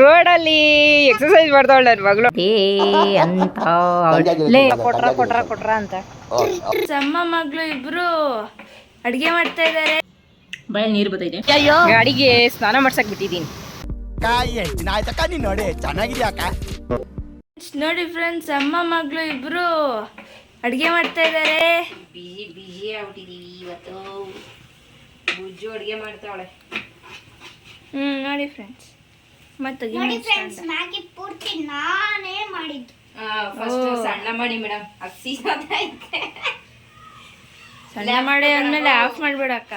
ರೋಡಲ್ಲಿ ಎಕ್ಸರ್ಸೈಸ್ ಮಾಡ್ತಾವಳ ನನ್ನ ಮಗಳು. ಏ ಅಂತ ಲೇ ಕೊಟ್ರ ಕೊಟ್ರ ಕೊಟ್ರ ಅಂತ. ಸಮ್ಮ ಮಗಳು ಇಬ್ರು ಅಡಿಗೆ ಮಾಡ್ತಾ ಇದ್ದಾರೆ ಬಳೆ ನೀರು ಬರ್ತೈತೆ ಅಯ್ಯೋ. ಅಡಿಗೆ ಸ್ನಾನ ಮಾಡ್ಸಕ್ ಬಿಟ್ಟಿದ್ದೀನಿ. ಕಾಯಿ ನೋಡಿ ಚೆನ್ನಾಗಿದ್ಯಾಕ ನೋಡಿ ಫ್ರೆಂಡ್ಸ್ ಅಮ್ಮ ಮಗಳು ಇಬ್ರು ಅಡಿಗೆ ಮಾಡ್ತಾ ಇದ್ದಾರೆ ಬಿಜಿ ಬಿಜಿ ಆಗ್ಬಿಟ್ಟಿದೀವಿ ಇವತ್ತು. ಬುಜ್ಜು ಅಡುಗೆ ಮಾಡ್ತಾವಳೆ ಹ್ಮ್ ನೋಡಿ ಫ್ರೆಂಡ್ಸ್ ಮತ್ತೆ ಮ್ಯಾಗಿ ಪೂರ್ತಿ ನಾನೇ ಮಾಡಿದ್ದು. ಫಸ್ಟ್ ಸಣ್ಣ ಮಾಡಿ ಮೇಡಮ್ ಅಕ್ಕಿ ಐತೆ. ಸಣ್ಣ ಮಾಡಿ ಅಂದ್ಮೇಲೆ ಆಫ್ ಮಾಡ್ಬೇಡಕ್ಕ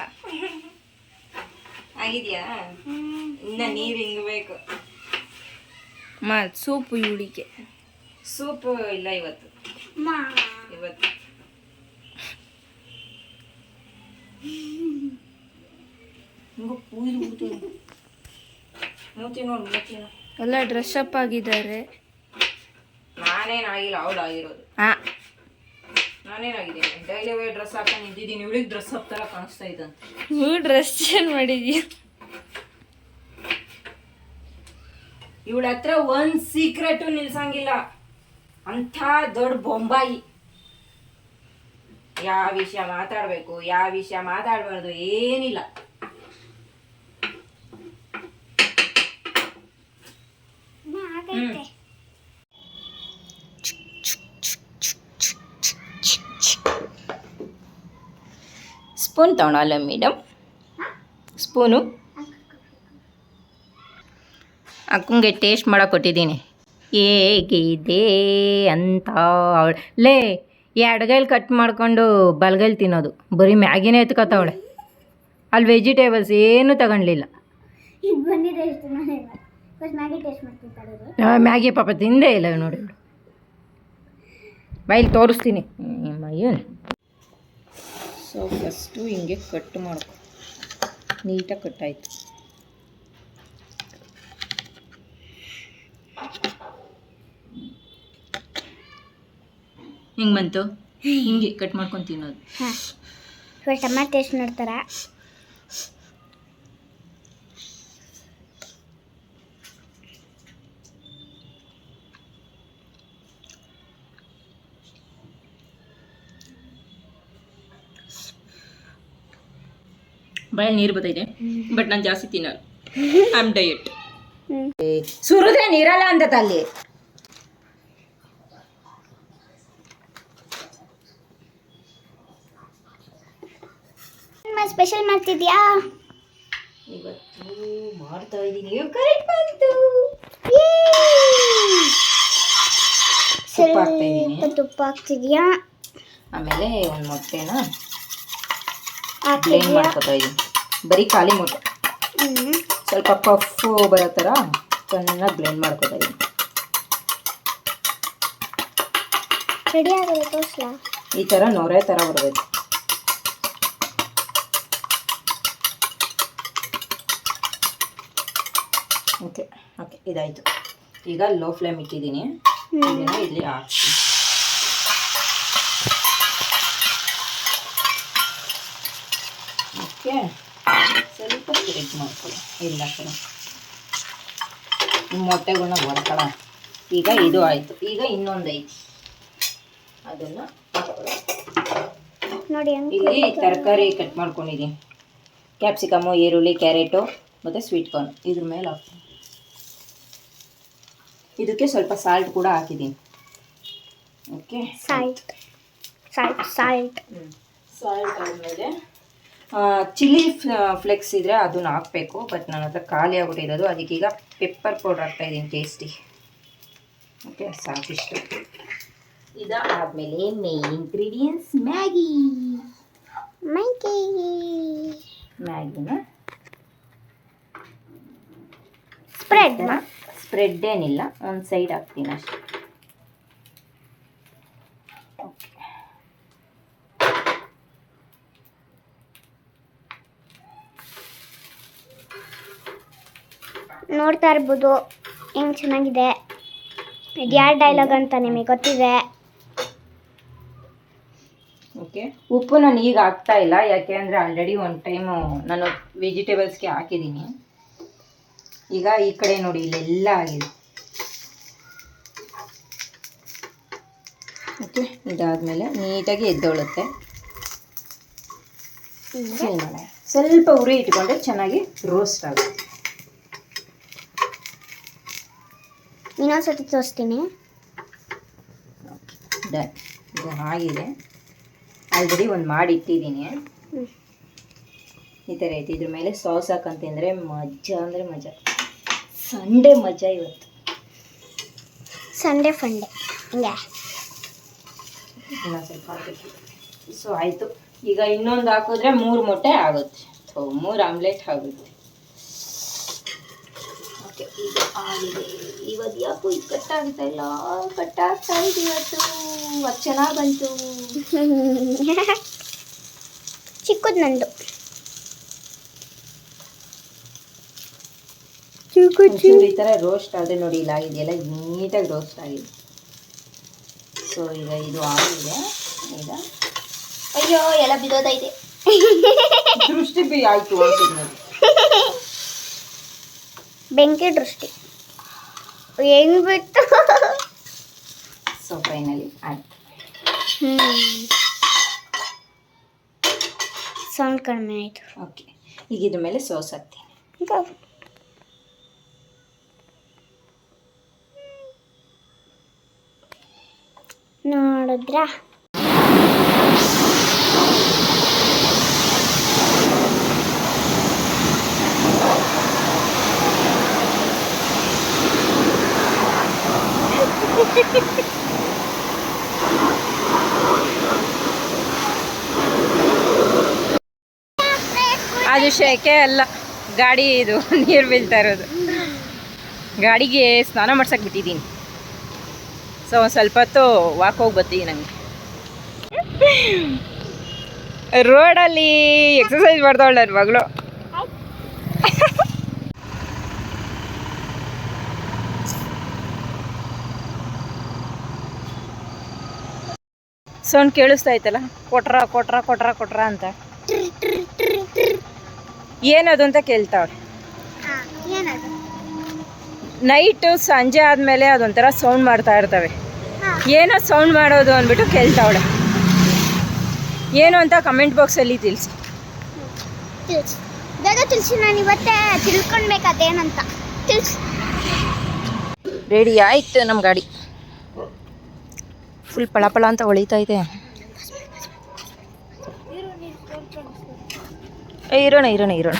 ಆಗಿದ್ಯಾ? ಇನ್ನ ನೀರು ಹಿಂಗಬೇಕು ಮಾ ಸೂಪ್ ಇವಳಿಗೆ. ಸೂಪ್ ಇಲ್ಲ ಇವತ್ತು. ಮಾ. ಇವತ್ತು. ಹಿಂಗ ಕೂಯ್ದು ಬಿಡ್ತೀನಿ ಮೂತಿ ನೋಡಿ ಮೂತಿ ಎಲ್ಲ ಡ್ರೆಸ್ ಅಪ್ ಆಗಿದ್ದಾರೆ. ನಾನೇನಾಗಿಲ್ಲ ಅವಳು ಆಗಿರೋದು. ಆ. ನಾನೇನಾಗಿದ್ದೀನಿ ಡೈಲಿ ವೇ ಡ್ರೆಸ್ ಹಾಕೊಂಡು ನಿಂತಿದ್ದೀನಿ. ಇವಳಿಗೆ ಡ್ರೆಸ್ ಅಪ್ ಥರ ಕಾಣಿಸ್ತಾ ಇದ್ದಂತೆ ನೀವು ಡ್ರೆಸ್ ಚೇಂಜ್ ಮಾಡಿದ್ಯಾ? ಇವಳ ಹತ್ರ ಒಂದ್ ಸೀಕ್ರೆಟು ನಿಲ್ಸಂಗಿಲ್ಲ. ಅಂಥ ದೊಡ್ಡ ಬೊಂಬಾಯಿ. ಯಾವ ವಿಷಯ ಮಾತಾಡ್ಬೇಕು ಯಾವ ವಿಷಯ ಮಾತಾಡ್ಬಾರ್ದು ಏನಿಲ್ಲ ಆಗೈತೆ ಸ್ಪೂನ್ ತಗೊಳಲ್ಲ ಮೇಡಮ್. ಸ್ಪೂನು. ಅಕ್ಕಂಗೆ ಟೇಸ್ಟ್ ಮಾಡೋಕೆ ಕೊಟ್ಟಿದ್ದೀನಿ. ಹೇಗಿದೆ ಅಂತ ಅವಳು. ಲೇ ಎಡಗೈಲಿ ಕಟ್ ಮಾಡ್ಕೊಂಡು ಬಲಗೈಲಿ ತಿನ್ನೋದು. ಬರೀ ಮ್ಯಾಗಿನೇ ಎತ್ಕೊತಾವಳೆ ಅಲ್ಲಿ ವೆಜಿಟೇಬಲ್ಸ್ ಏನೂ ಫಸ್ಟ್ ಮ್ಯಾಗಿ ಪಾಪ ತಿಂದೇ ಇಲ್ಲ ನೋಡಿ. ಬೈಲಿ ತೋರಿಸ್ತೀನಿ. ಏನು ಸೊ ಫಸ್ಟು ಹಿಂಗೆ ಕಟ್ ಮಾಡ್ಕೊ. ನೀಟಾಗಿ ಕಟ್ಟಾಯಿತು ಹಿಂಗೆ ಬಂತು? ಹಿಂಗೆ ಕಟ್ ಮಾಡ್ಕೊಂಡು ತಿನ್ನೋದು. ಟೊಮ್ಯಾಟೊ ಟೇಸ್ಟ್ ನೋಡ್ತಾರ? ಬಾಯಲ್ಲಿ ನೀರು ಬರ್ತೈತೆ ಬಟ್ ನಾನು ಜಾಸ್ತಿ ತಿನ್ನಲ್ಲ. ಐ ಆಮ್ ಡಯಟ್ ಸುರಿದ್ರೆ ನೀರಲ್ಲ ಅಂತ ಅಲ್ಲಿ. ಸ್ಪೆಷಲ್ ಮಾಡ್ತಿದ್ಯಾ? ಇವತ್ತು ಮಾಡ್ತಾ ಇದ್ದೀನಿ. ಕರೆಕ್ಟ್ ಬಂತು. ಸ್ವಲ್ಪ ತುಪ್ಪ ಹಾಕ್ತಿದ್ಯಾ? ಆಮೇಲೆ ಒಂದು ಮೊಟ್ಟೆನ ಬ್ಲೇಂಡ್ ಮಾಡ್ಕೊತಾ ಇದ್ದೀನಿ. ಬರೀ ಖಾಲಿ ಮೊಟ್ಟೆ ಸ್ವಲ್ಪ ಪಫ್ ಬರೋ ಥರ ಚೆನ್ನಾಗಿ ಬ್ಲೆಂಡ್ ಮಾಡ್ಕೋತಾ ಇದ್ದೀನಿ ರೆಡಿ ಆಗೋದು ತೋರಿಸ್ಲಾ? ಈ ಥರ ನೊರೆ ಥರ ಬರಬೇಕು ಓಕೆ ಓಕೆ ಇದಾಯಿತು. ಈಗ ಲೋ ಫ್ಲೇಮ್ ಇಟ್ಟಿದ್ದೀನಿ. ಇದನ್ನು ಇಲ್ಲಿ ಹಾಕ್ತೀನಿ. ಓಕೆ. ಸ್ವಲ್ಪ ಮಾಡ್ಕೊಳ್ಳಿ. ಇಲ್ಲ ಮೊಟ್ಟೆಗಳನ್ನ ಹೊಡ್ಕೊಳ್ಳ ಈಗ ಇದು ಆಯಿತು. ಈಗ ಇನ್ನೊಂದು ಐತಿ. ಅದನ್ನು ಹಾಕೊಳ್ಳಿ ನೋಡಿ ಇಲ್ಲಿ ತರಕಾರಿ ಕಟ್ ಮಾಡ್ಕೊಂಡಿದ್ದೀನಿ. ಕ್ಯಾಪ್ಸಿಕಮು ಈರುಳ್ಳಿ ಕ್ಯಾರೆಟು ಮತ್ತು ಸ್ವೀಟ್ ಕಾರ್ನ್ ಇದ್ರ ಮೇಲೆ ಹಾಕ್ತೀನಿ. ಇದಕ್ಕೆ ಸ್ವಲ್ಪ ಸಾಲ್ಟ್ ಕೂಡ ಹಾಕಿದ್ದೀನಿ. Okay salt salt salt salt ಆದಮೇಲೆ ಚಿಲ್ಲಿ ಫ್ಲೆಕ್ಸ್ ಇದ್ದರೆ ಅದನ್ನ ಹಾಕಬೇಕು ಬಟ್ ನನ್ನ ಹತ್ರ ಖಾಲಿ ಆಗ್ಬಿಟ್ಟಿರೋದು. ಅದಕ್ಕೀಗ ಪೆಪ್ಪರ್ ಪೌಡರ್ ಹಾಕ್ತಾಯಿದ್ದೀನಿ ಟೇಸ್ಟಿ ಓಕೆ ಸಾಕಿಷ್ಟು. ಇದಾದಮೇಲೆ ಮೇನ್ ಇಂಗ್ರೀಡಿಯೆಂಟ್ಸ್ ಮ್ಯಾಗಿ ಮೈಕಿ ಮ್ಯಾಗಿನ ಸ್ಪ್ರೆಡ್ ಸ್ಪ್ರೆಡ್ ಏನಿಲ್ಲ ಒಂದು ಸೈಡ್ ಹಾಕ್ತೀನಿ ಅಷ್ಟೆ. ನೋಡ್ತಾ ಇರ್ಬೋದು. ಹೆಂಗ್ ಚೆನ್ನಾಗಿದೆ? ಇದು ಯಾರ ಡೈಲಾಗ್ ಅಂತ ನಿಮಗೆ ಗೊತ್ತಿದೆ? ಓಕೆ ಉಪ್ಪು ನಾನು ಈಗ ಹಾಕ್ತಾ ಇಲ್ಲ. ಯಾಕೆ ಅಂದರೆ ಆಲ್ರೆಡಿ ಒಂದು ಟೈಮು ನಾನು ವೆಜಿಟೇಬಲ್ಸ್ಗೆ ಹಾಕಿದ್ದೀನಿ. ಈಗ ಈ ಕಡೆ ನೋಡಿ ಇಲ್ಲೆಲ್ಲ ಆಗಿದೆ. ಓಕೆ ಇದಾದಮೇಲೆ ನೀಟಾಗಿ ಎದ್ದೊಳುತ್ತೆ. ಸ್ವಲ್ಪ ಉರಿ ಇಟ್ಕೊಂಡ್ರೆ ಚೆನ್ನಾಗಿ ರೋಸ್ಟ್ ಆಗುತ್ತೆ. ಇನ್ನೊಂದ್ಸತಿ ತೋರಿಸ್ತೀನಿ. ಡನ್ ಇದು ಆಗಿದೆ ಆಲ್ರೆಡಿ ಒಂದು ಮಾಡಿ ಇಟ್ಟಿದ್ದೀನಿ. ಈ ಥರ ಐತಿ. ಇದ್ರ ಮೇಲೆ ಸಾಸ್ ಹಾಕಂತಂದರೆ ಮಜಾ ಅಂದರೆ ಮಜಾ ಸಂಡೇ ಮಜಾ ಇವತ್ತು. ಸಂಡೇ ಫಂಡೆ ಹಿಂಗೆ. ಇನ್ನೊಂದು ಸ್ವಲ್ಪ ಹಾಕಬೇಕು ಸೊ ಆಯಿತು. ಈಗ ಇನ್ನೊಂದು ಹಾಕಿದ್ರೆ ಮೂರು ಮೊಟ್ಟೆ ಆಗುತ್ತೆ. ಸೊ ಮೂರು ಆಮ್ಲೆಟ್ ಆಗುತ್ತೆ. ಓಕೆ ಈಗ ಆಗಿದೆ ಇವತ್ತು ಯಾಕೋ ಇದು ಕಟ್ಟಾಗ್ತಾ ಆಗ್ತಾ ಇಲ್ಲ. ಕಟ್ಟಾಗ್ತಾ ಆಗ್ತಾ ಇದೆ ಇವತ್ತು. ಅದು ಚೆನ್ನಾಗಿ ಬಂತು. ಚಿಕ್ಕದು ನಂದು. ಚಿಕ್ಕದು ಈ ಥರ ರೋಸ್ಟ್ ಆದರೆ ನೋಡಿ ಇಲ್ಲ ಆಗಿದೆಯಲ್ಲ ನೀಟಾಗಿ ರೋಸ್ಟ್ ಆಗಿದೆ. ಸೊ ಈಗ ಇದು ಆಗಿದೆ. ಈಗ ಅಯ್ಯೋ ಎಲ್ಲ ಬಿದ್ದೋದೈತೆ ದೃಷ್ಟಿ ಬಿ ಆಯಿತು ಬೆಂಕಿ ದೃಷ್ಟಿ. ಹೆಂಗ್ ಬಿತ್ತು ಸೊ ಫೈನಲಿ ಆಯ್ತು. ಸೌಂಡ್ ಕಡಿಮೆ ಆಯಿತು. ಓಕೆ ಈಗ ಇದ್ರ ಮೇಲೆ ಸೋಸ್ ಹಾಕ್ತೀನಿ. ನೋಡಿದ್ರಾ? ಅದು ಶೇಕೆ ಅಲ್ಲ. ಗಾಡಿ ಇದು, ನೀರು ಬೀಳ್ತಾ ಇರೋದು. ಗಾಡಿಗೆ ಸ್ನಾನ ಮಾಡ್ಸಕ್ಕೆ ಬಿಟ್ಟಿದ್ದೀನಿ. ಸೊ ಒಂದು ಸ್ವಲ್ಪ ಹೊತ್ತು ವಾಕ್ ಹೋಗಿ ಬರ್ತೀವಿ ನನಗೆ ರೋಡಲ್ಲಿ ಎಕ್ಸಸೈಸ್ ಮಾಡ್ತಾವಳ ನನ್ನ ಮಗಳು. ಸೌಂಡ್ ಕೇಳಿಸ್ತಾ ಐತಲ್ಲ? ಕೊಟ್ರ ಕೊಟ್ರ ಕೊಟ್ರ ಕೊಟ್ರ ಅಂತ. ಏನದು ಅಂತ ಕೇಳ್ತಾವ್ರಿ ನೈಟು ಸಂಜೆ ಆದಮೇಲೆ ಅದೊಂಥರ ಸೌಂಡ್ ಮಾಡ್ತಾ ಇರ್ತವೆ. ಏನೋ ಸೌಂಡ್ ಮಾಡೋದು ಅಂದ್ಬಿಟ್ಟು ಕೇಳ್ತಾವಳೆ ಏನು ಅಂತ ಕಮೆಂಟ್ ಬಾಕ್ಸಲ್ಲಿ ತಿಳಿಸಿ. ತಿಳಿಸಿ. ಬೇಗ ತಿಳಿಸಿ ನಾನು ಇವತ್ತೇ ತಿಳ್ಕೊಳ್ಬೇಕದೇನಂತ ತಿಳಿಸಿ. ರೆಡಿ ಆಯ್ತು ನಮ್ಮ ಗಾಡಿ. ಫುಲ್ ಪಳಪಳ ಅಂತ ಹೊಳಿತಾ ಇದೆ ಇರೋಣ ಇರೋಣ ಇರೋಣ